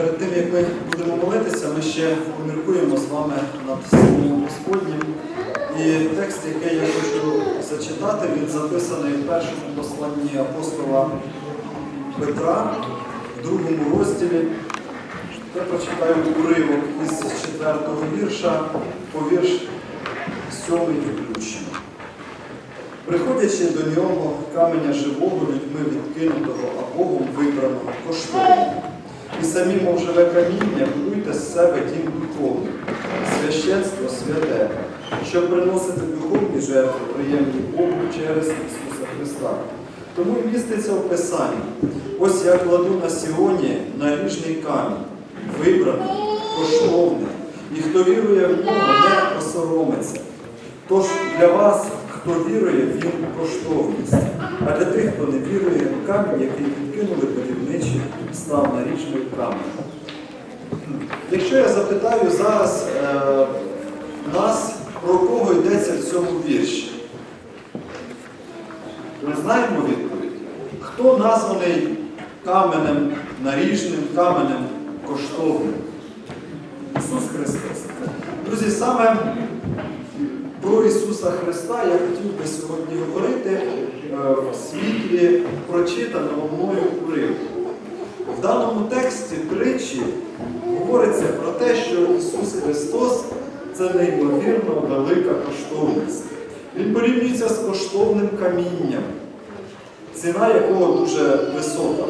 Перед тим, як ми будемо молитися, ми ще поміркуємо з вами над Словом Господнім. І текст, який я хочу зачитати, він записаний в першому посланні апостола Петра, в другому розділі. Я прочитаю уривок із четвертого вірша по вірш сьомий включно. Приходячи до нього каменя живого людьми відкинутого, а Богом вибраного, коштовного. І самі, мов живе каміння, будуйте з себе дім духовний, священство святе, щоб приносити духовні жертви, приємні Богу через Ісуса Христа. Тому міститься в Писанні. Ось я кладу на Сіоні наріжний камінь, вибраний, коштовний, і хто вірує в нього, не осоромиться. Тож для вас, хто вірує, він коштовність. А для тих, хто не вірує, камінь, який відкинули будівничі, став нарічною каменем. Якщо я запитаю зараз е, нас, про кого йдеться в цьому вірші, ми знаємо відповідь? Хто названий каменем наріжним, каменем коштовним? Ісус Христос. Друзі, саме про Ісуса Христа я хотів би сьогодні говорити е, в світлі прочитаного мною уривку. В даному тексті тричі говориться про те, що Ісус Христос це неймовірно велика коштовність. Він порівнюється з коштовним камінням, ціна якого дуже висока.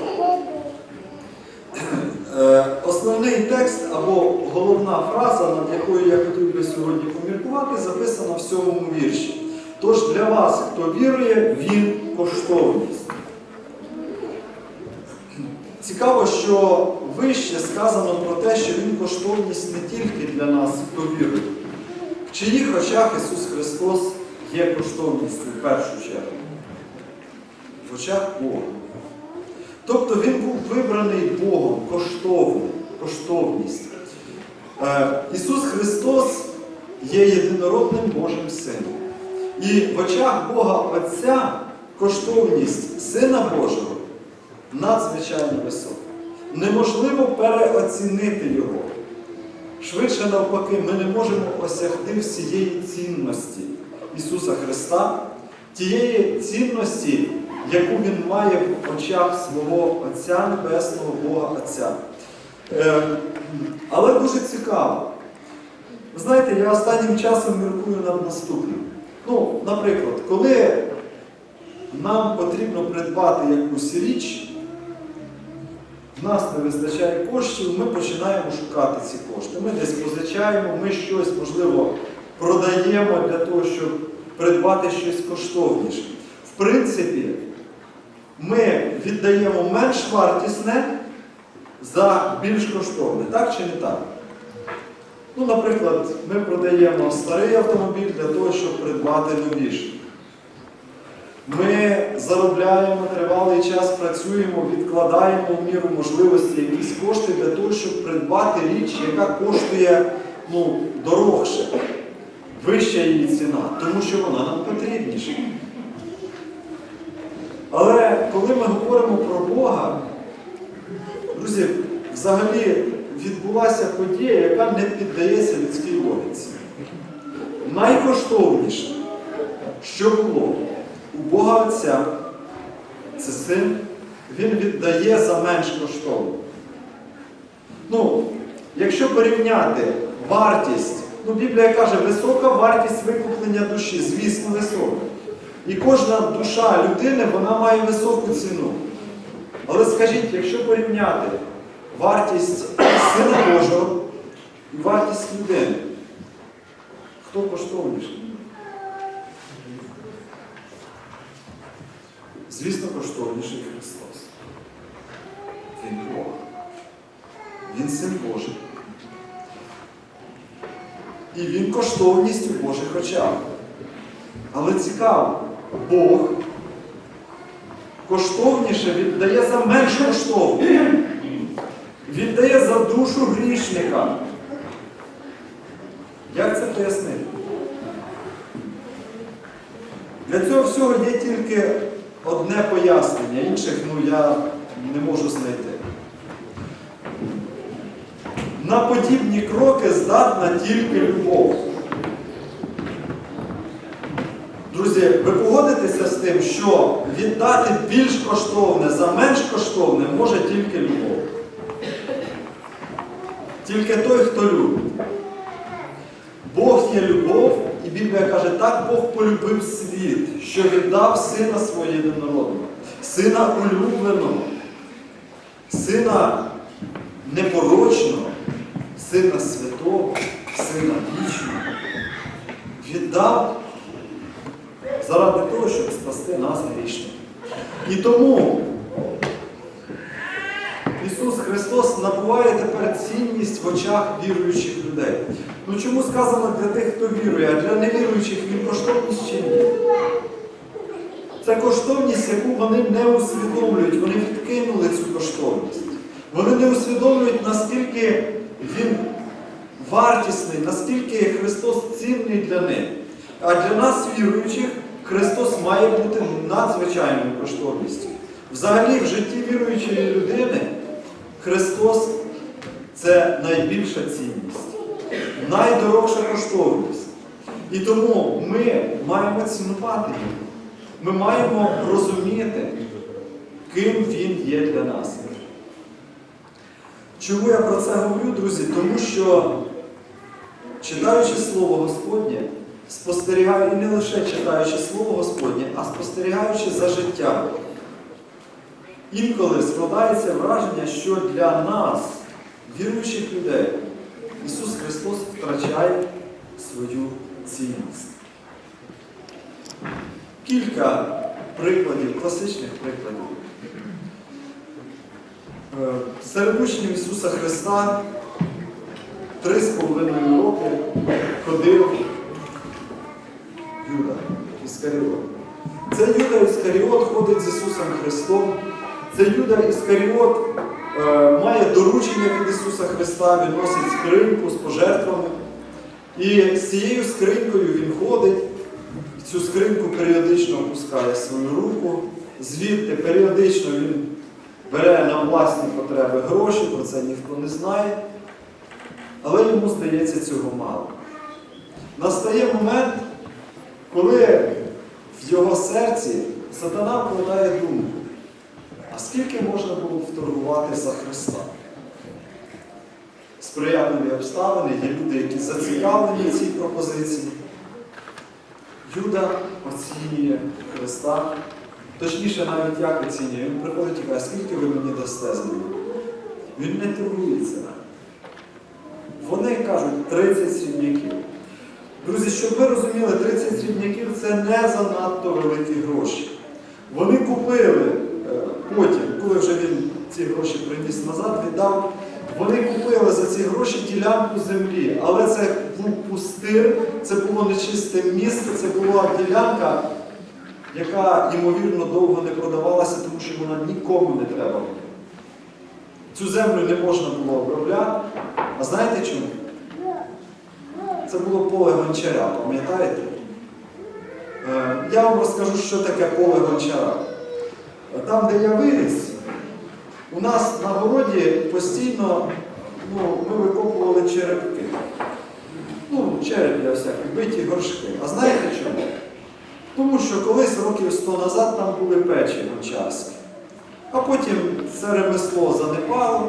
Е, Основний текст або головна фраза, над якою я хотів би сьогодні поміркувати, записана в сьомому вірші. Тож для вас, хто вірує, він коштовність. Цікаво, що вище сказано про те, що він коштовність не тільки для нас, хто вірує. В чиїх очах Ісус Христос є коштовністю в першу чергу. В очах Бога. Тобто Він був вибраний Богом, коштовний, коштовність. Е, Ісус Христос є єдинородним Божим Сином. І в очах Бога Отця коштовність Сина Божого надзвичайно висока. Неможливо переоцінити Його. Швидше навпаки, ми не можемо осягти всієї цінності Ісуса Христа, тієї цінності, яку Він має в очах свого Отця Небесного Бога Отця. Е, але дуже цікаво. Ви знаєте, я останнім часом міркую над наступним. Ну, наприклад, коли нам потрібно придбати якусь річ, нас не вистачає коштів, ми починаємо шукати ці кошти. Ми десь позичаємо, ми щось, можливо, продаємо для того, щоб придбати щось коштовніше. В принципі, ми віддаємо менш вартісне за більш коштовне, так чи не так? Ну, наприклад, ми продаємо старий автомобіль для того, щоб придбати новіший. Ми заробляємо тривалий час, працюємо, відкладаємо в міру можливості якісь кошти для того, щоб придбати річ, яка коштує ну, дорогше, вища її ціна, тому що вона нам потрібніша. Але коли ми говоримо про Бога, друзі, взагалі відбулася подія, яка не піддається людській логіці. Найкоштовніше, що було у Бога Отця, це син, він віддає за менш коштовно. Ну, якщо порівняти вартість, ну Біблія каже, висока вартість викуплення душі, звісно, висока. І кожна душа людини вона має високу ціну. Але скажіть, якщо порівняти вартість Сина Божого і вартість людини, хто коштовніший? Звісно, коштовніший Христос. Він Бог. Він син Божий. І він коштовність у Божих очах. Але цікаво, Бог коштовніше віддає за менш коштовне. Віддає за душу грішника. Як це пояснити? Для цього всього є тільки одне пояснення, інших ну, я не можу знайти. на подібні кроки здатна тільки любов. Друзі, ви погодитеся з тим, що віддати більш коштовне за менш коштовне може тільки любов. Тільки той, хто любить. Бог є любов, Біблія каже, так Бог полюбив світ, що віддав сина свого єдинородного, сина улюбленого, сина непорочного, сина святого, сина вічного. Віддав заради того, щоб спасти нас грішних. І тому Ісус Христос набуває тепер цінність в очах віруючих людей. Ну чому сказано для тих, хто вірує, а для невіруючих він коштовність чи ні? Це коштовність, яку вони не усвідомлюють, вони відкинули цю коштовність. Вони не усвідомлюють, наскільки Він вартісний, наскільки Христос цінний для них. А для нас, віруючих, Христос має бути надзвичайною коштовністю. Взагалі, в житті віруючої людини Христос це найбільша цінність, найдорожча коштовність. І тому ми маємо цінувати його. Ми маємо розуміти, ким Він є для нас. Чому я про це говорю, друзі? Тому що, читаючи Слово Господнє, спостерігаю і не лише читаючи Слово Господнє, а спостерігаючи за життям. Інколи складається враження, що для нас, віруючих людей, Ісус Христос втрачає свою цінність. Кілька прикладів, класичних прикладів. Е, Серед учнів Ісуса Христа три з половиною роки ходив Юда Іскаріот. Це Юда Іскаріот ходить з Ісусом Христом. Це Юда Іскаріот має доручення від Ісуса Христа, він носить скриньку з пожертвами. І з цією скринькою він ходить, цю скриньку періодично опускає свою руку, звідти періодично він бере на власні потреби гроші, про це ніхто не знає. Але йому здається цього мало. Настає момент, коли в його серці сатана вкладає думку, скільки можна було вторгувати за Христа? Сприятливі обставини, є люди, які зацікавлені в цій пропозиції. Юда оцінює Христа. Точніше, навіть як оцінює, він приходить і каже, скільки ви мені дасте за мене? Він не торгується. Вони кажуть 30 срібняків. Друзі, щоб ви розуміли, 30 срібняків це не занадто великі гроші. Вони купили потім, коли вже він ці гроші приніс назад, віддав, вони купили за ці гроші ділянку землі. Але це був пустир, це було нечисте місце, це була ділянка, яка, ймовірно, довго не продавалася, тому що вона нікому не треба. Цю землю не можна було обробляти. А знаєте чому? Це було поле гончара, пам'ятаєте? Е, Я вам розкажу, що таке поле гончара. Там, де я виріс, у нас на городі постійно ну, ми викопували черепки. Ну, череп для всяких, биті горшки. А знаєте чому? Тому що колись років 100 назад там були печі гончарські. А потім це ремесло занепало,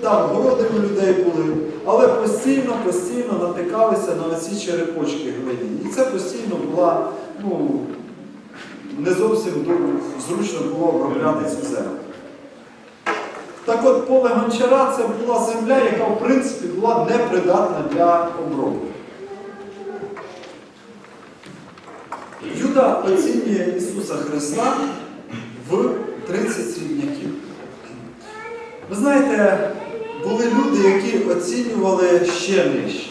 там городи у людей були, але постійно, постійно натикалися на оці черепочки глиняні. І це постійно була, ну, не зовсім зручно було обробляти цю землю. Так от поле гончара це була земля, яка в принципі була непридатна для обробки. Юда оцінює Ісуса Христа в 30 срібняків. Ви знаєте, були люди, які оцінювали ще нижче.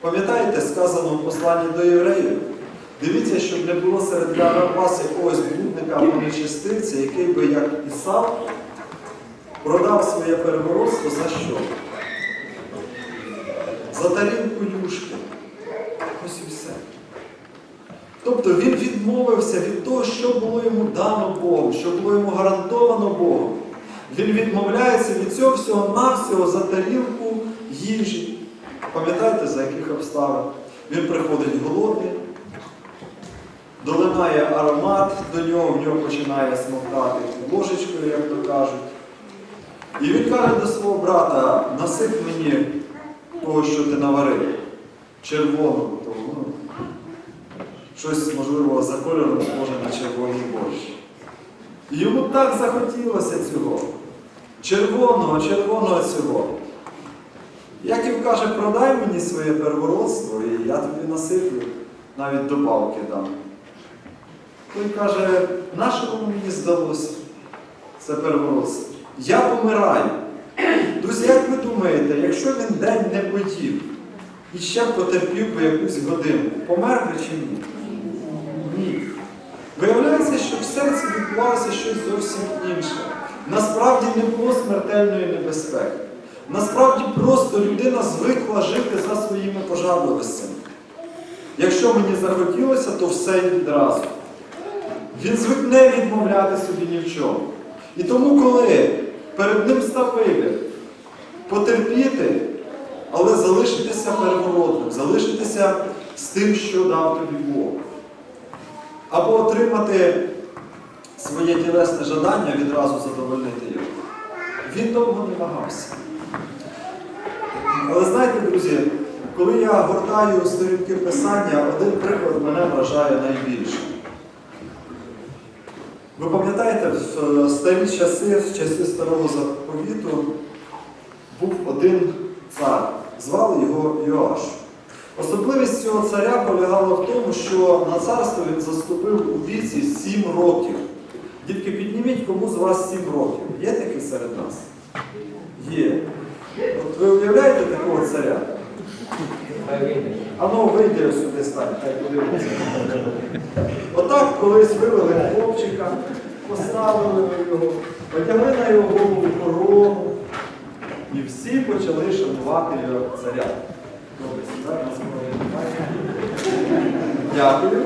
Пам'ятаєте, сказано в посланні до євреїв? Дивіться, щоб не було серед вас якогось блудника або нечистивця, який би, як Ісав, продав своє первородство за що? За тарілку юшки. Ось і все. Тобто він відмовився від того, що було йому дано Богом, що було йому гарантовано Богом. Він відмовляється від цього всього навсього за тарілку їжі. Пам'ятаєте, за яких обставин? Він приходить голодний, долинає аромат до нього, в нього починає смоктати ложечкою, як то кажуть. І він каже до свого брата, насип мені того, що ти наварив, червоного того, ну, щось, можливо, за кольором схоже на червоний борщ. І йому так захотілося цього. Червоного, червоного цього. Яків каже, продай мені своє первородство, і я тобі насиплю, навіть добавки дам. Той каже, воно мені здалося? Це первородство. Я помираю. Друзі, як ви думаєте, якщо він день не поїв і ще потерпів би якусь годину, помер би чи ні? Ні. Виявляється, що в серці відбувалося щось зовсім інше. Насправді не було смертельної небезпеки. Насправді просто людина звикла жити за своїми пожадливостями. Якщо мені захотілося, то все відразу. Він звик не відмовляти собі ні в чому. І тому, коли перед ним став вибір потерпіти, але залишитися переворотним, залишитися з тим, що дав тобі Бог, або отримати своє тілесне жадання, відразу задовольнити його, він довго не вагався. Але знаєте, друзі, коли я гортаю сторінки писання, один приклад мене вражає найбільше. Ви пам'ятаєте, в е, старі часи, в часи старого заповіту, був один цар, звали його Йоаш. Особливість цього царя полягала в тому, що на царство він заступив у віці 7 років. Дітки, підніміть, кому з вас 7 років. Є такий серед нас? Є. От ви уявляєте такого царя? А ну сюди стань, хай подивиться. Отак колись вивели хлопчика, поставили його, одягли на його голову корону, і всі почали шанувати його царя. Дякую,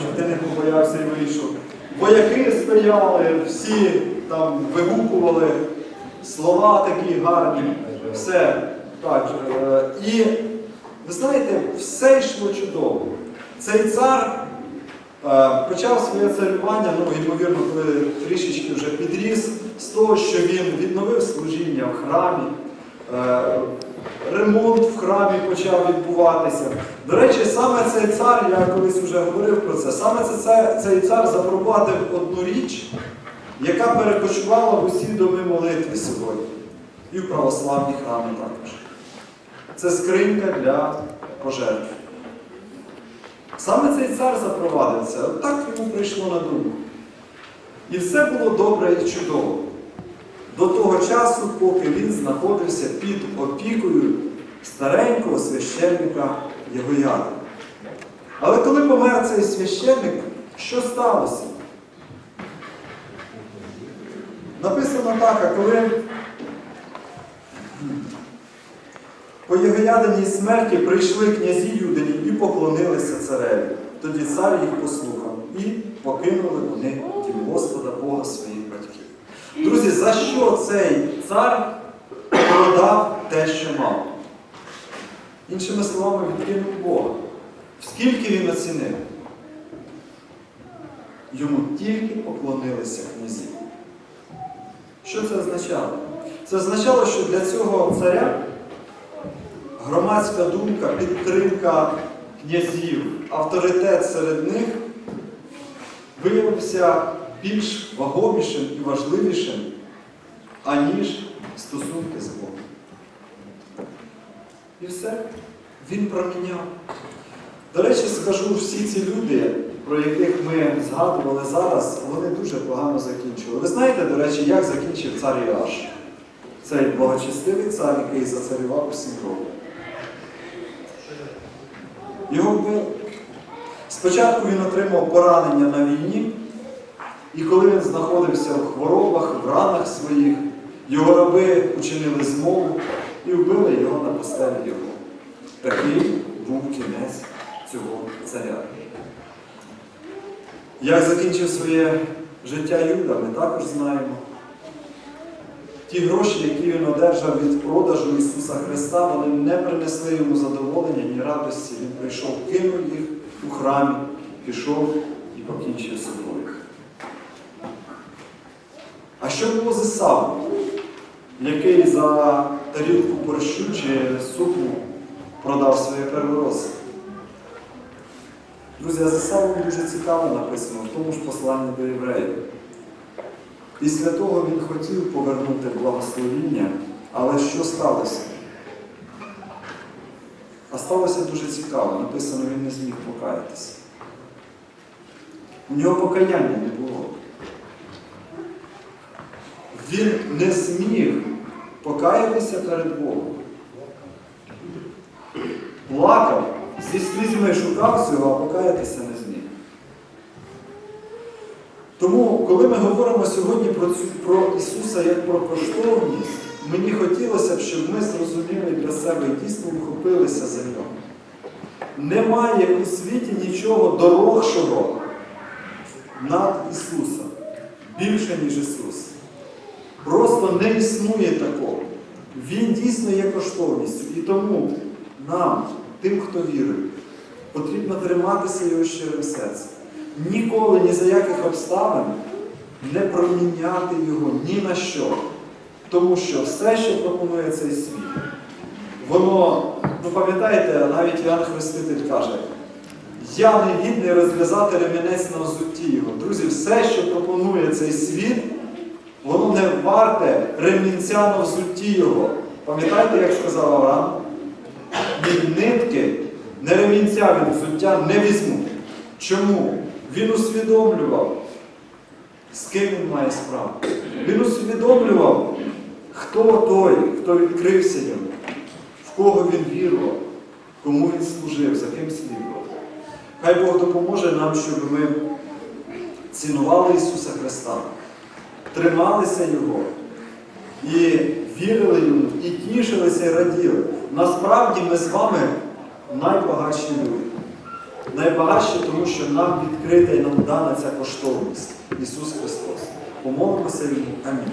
що ти не побоявся і вийшов. Вояки стояли, всі там вигукували слова такі гарні, все. Так, е, і ви знаєте, все йшло чудово. Цей цар е, почав своє царювання, ну, ймовірно, коли трішечки вже підріс, з того, що він відновив служіння в храмі, е, ремонт в храмі почав відбуватися. До речі, саме цей цар, я колись вже говорив про це, саме це, це, цей цар запровадив одну річ, яка перекочувала в усі доми молитви сьогодні. І в православні храми також. Це скринька для пожертв. Саме цей цар запровадив це, от так йому прийшло на думку. І все було добре і чудово. До того часу, поки він знаходився під опікою старенького священника Єгояда. Але коли помер цей священник, що сталося? Написано так, а коли по Єгоядиній смерті прийшли князі Юдині і поклонилися цареві. Тоді цар їх послухав і покинули вони дім Господа Бога своїх батьків. Друзі, за що цей цар продав те, що мав? Іншими словами, відкинув Бога. Скільки він оцінив? Йому тільки поклонилися князі. Що це означало? Це означало, що для цього царя громадська думка, підтримка князів, авторитет серед них виявився більш вагомішим і важливішим, аніж стосунки з Богом. І все, він проміняв. До речі, скажу, всі ці люди, про яких ми згадували зараз, вони дуже погано закінчили. Ви знаєте, до речі, як закінчив цар Іаш? Цей благочестивий цар, який зацарював у сім років. Його вбили. Спочатку він отримав поранення на війні, і коли він знаходився в хворобах, в ранах своїх, його раби учинили змову і вбили його на постелі його. Такий був кінець цього царя. Як закінчив своє життя Юда, ми також знаємо. Ті гроші, які він одержав від продажу Ісуса Христа, вони не принесли йому задоволення ні радості. Він прийшов, кинув їх у храмі, пішов і покінчив собою. А що було з Ісавом, який за тарілку борщу чи супу продав своє первородство? Друзі, а з Ісавом дуже цікаво написано в тому ж посланні до євреїв. Після того він хотів повернути благословіння, але що сталося? А сталося дуже цікаво. Написано, він не зміг покаятися. У нього покаяння не було. Він не зміг покаятися перед Богом. Плакав, зі слізьми шукав цього, а покаятися не зміг. Тому, коли ми говоримо сьогодні про, цю, про Ісуса як про коштовність, мені хотілося б, щоб ми зрозуміли для себе і дійсно вхопилися за нього. Немає у світі нічого дорогшого над Ісуса, більше, ніж Ісус. Просто не існує такого. Він дійсно є коштовністю. І тому нам, тим, хто вірує, потрібно триматися його щирим серцем. Ніколи ні за яких обставин не проміняти його ні на що. Тому що все, що пропонує цей світ, воно, ну пам'ятаєте, навіть Іоанн Хреститель каже, я не гідний розв'язати ремінець на взутті його. Друзі, все, що пропонує цей світ, воно не варте ремінця на взутті його. Пам'ятаєте, як сказав Авраам? Ні нитки, не ремінця від взуття не візьму. Чому? Він усвідомлював, з ким він має справу. Він усвідомлював, хто той, хто відкрився йому, в кого він вірував, кому він служив, за ким слідував. Хай Бог допоможе нам, щоб ми цінували Ісуса Христа, трималися Його і вірили Йому, і тішилися, і раділи. Насправді ми з вами найбагатші люди. Найбагатші, тому що нам відкрита і нам дана ця коштовність. Ісус Христос. Помолимося йому. Амінь.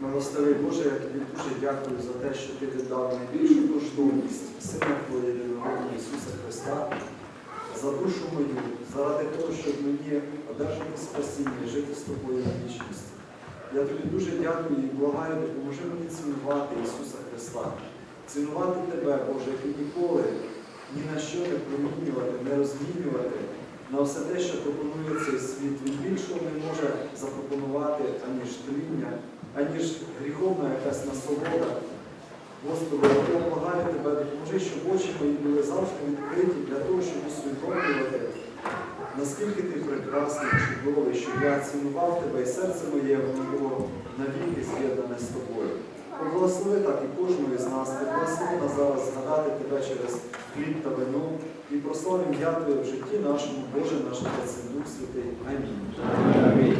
Милостивий Боже, я тобі дуже дякую за те, що ти віддав найбільшу коштовність Сина Твоє єдиного Ісуса Христа, за душу мою, заради того, щоб мені одержати спасіння, жити з тобою на вічність. Я тобі дуже дякую і благаю, допоможи мені цінувати Ісуса Христа, цінувати Тебе, Боже, як і ніколи ні на що не промінювати, не розмінювати на все те, що пропонує цей світ. Він більшого не може запропонувати, аніж тління, аніж гріховна якась насолода. Господи, я благаю Тебе, допоможи, щоб очі мої були завжди відкриті для того, щоб усвідомлювати, наскільки ти прекрасний, чудовий, щоб я цінував тебе і серце моє воно було навіки з'єднане з тобою. Поблагослови так і кожного із нас, благослови нас зараз згадати тебе через хліб та вино і прославимо я Твоє в житті нашому, Боже наш Отець Дух Святий. Амінь. Амінь.